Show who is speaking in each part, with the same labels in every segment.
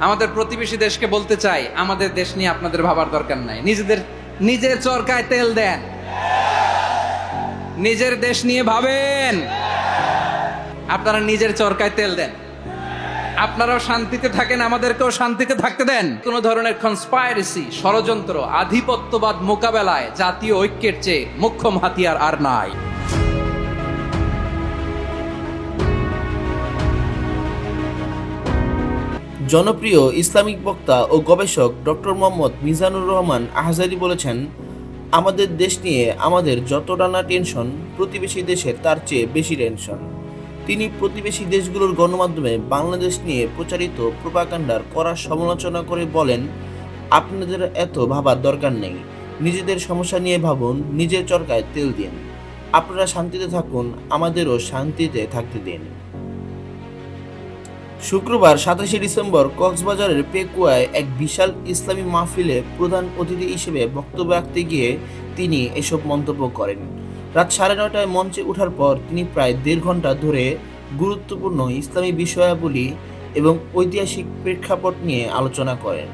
Speaker 1: আমাদের প্রতিবেশী দেশকে বলতে চাই, আমাদের দেশ নিয়ে আপনাদের ভাবার দরকার নাই। নিজেদের, নিজের চরকায় তেল দেন। নিজের দেশ নিয়ে ভাবেন। আপনারা নিজের চরকায় তেল দেন। আপনারাও শান্তিতে থাকেন, আমাদেরকেও শান্তিতে থাকতে দেন। কোন ধরনের কনস্পাইরেসি ষড়যন্ত্র, আধিপত্যবাদ মোকাবেলায় জাতীয় ঐক্যের চেয়ে মুখ্যম হাতিয়ার আর নাই।
Speaker 2: জনপ্রিয় ইসলামিক বক্তা ও গবেষক ডক্টর মোহাম্মদ মিজানুর রহমান আহজারি বলেছেন, আমাদের দেশ নিয়ে আমাদের যত টানা টেনশন, প্রতিবেশী দেশের তার চেয়ে বেশি টেনশন। তিনি প্রতিবেশী দেশগুলোর গণমাধ্যমে বাংলাদেশ নিয়ে প্রচারিত প্রোপাকাণ্ডার কড়া সমালোচনা করে বলেন, আপনাদের এত ভাবার দরকার নেই। নিজেদের সমস্যা নিয়ে ভাবুন, নিজের চরকায় তেল দিন। আপনারা শান্তিতে থাকুন, আমাদেরও শান্তিতে থাকতে দিন। শুক্রবার সাতাশে ডিসেম্বর কক্সবাজারের পেকুয়ায় এক বিশাল ইসলামী মাহফিলে প্রধান অতিথি হিসেবে বক্তব্য রাখতে গিয়ে তিনি এসব মন্তব্য করেন। রাত সাড়ে নয়টায় মঞ্চে ওঠার পর তিনি প্রায় দেড় ঘণ্টা ধরে গুরুত্বপূর্ণ ইসলামী বিষয়াবলী এবং ঐতিহাসিক প্রেক্ষাপট নিয়ে আলোচনা করেন।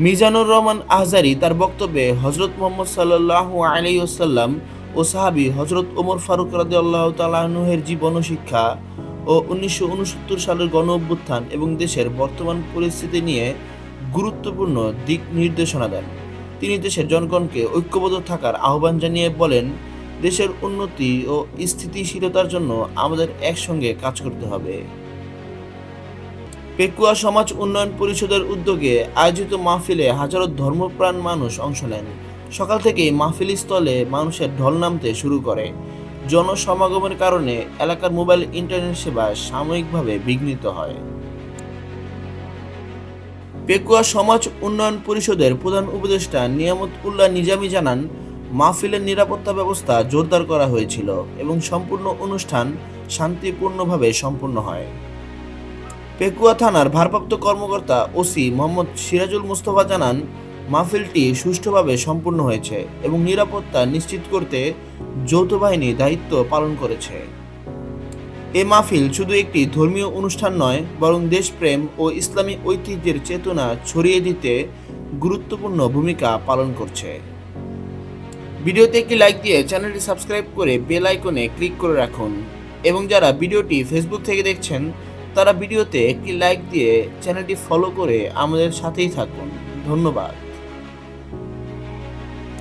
Speaker 2: মিজানুর রহমান আহজারি তার বক্তব্যে হজরত মোহাম্মদ সাল্লাহ আলাইসাল্লাম ও সাহাবি হজরত ওমর ফারুক রাদে আল্লাহ তালাহের জীবন শিক্ষা ও উনিশশো উনসত্তর সালের গণ অভ্যুত্থান এবং দেশের বর্তমান পরিস্থিতি নিয়ে গুরুত্বপূর্ণ দিক নির্দেশনা দেন। তিনি দেশের জনগণকে ঐক্যবদ্ধ থাকার আহ্বান জানিয়ে বলেন, দেশের উন্নতি ও স্থিতিশীলতার জন্য আমাদের একসঙ্গে কাজ করতে হবে। পেকুয়া সমাজ উন্নয়ন পরিষদের উদ্যোগে আয়োজিত মাহফিলে হাজারো ধর্মপ্রাণ মানুষ অংশ নেন। সকাল থেকেই মাহফিল স্থলে মানুষের ঢল নামতে শুরু করে। জনসমাগমের কারণে এলাকার মোবাইল ইন্টারনেট সেবা সাময়িকভাবে বিঘ্নিত হয়। পেকুয়া সমাজ উন্নয়ন পরিষদের প্রধান উপদেষ্টা নিয়ামত উল্লাহ নিজামী জানান, মাহফিলের নিরাপত্তা ব্যবস্থা জোরদার করা হয়েছিল এবং সম্পূর্ণ অনুষ্ঠান শান্তিপূর্ণভাবে সম্পন্ন হয়। পেকুয়া থানার ভারপ্রাপ্ত কর্মকর্তা ওসি মোহাম্মদ সিরাজুল মুস্তফা জানান মাহফিলটি সুষ্ঠুভাবে সম্পূর্ণ হয়েছে এবং নিরাপত্তা নিশ্চিত করতে যৌথ বাহিনী দায়িত্ব পালন করেছে। এ মাহফিল শুধু একটি ধর্মীয় অনুষ্ঠান নয়, বরং দেশপ্রেম ও ইসলামী ঐতিহ্যের চেতনা ছড়িয়ে দিতে গুরুত্বপূর্ণ ভূমিকা পালন করছে। ভিডিওতে একটি লাইক দিয়ে চ্যানেলটি সাবস্ক্রাইব করে বেল আইকনে ক্লিক করে রাখুন এবং যারা ভিডিওটি ফেসবুক থেকে দেখছেন, তারা ভিডিওতে একটি লাইক দিয়ে চ্যানেলটি ফলো করে আমাদের সাথেই থাকুন। ধন্যবাদ।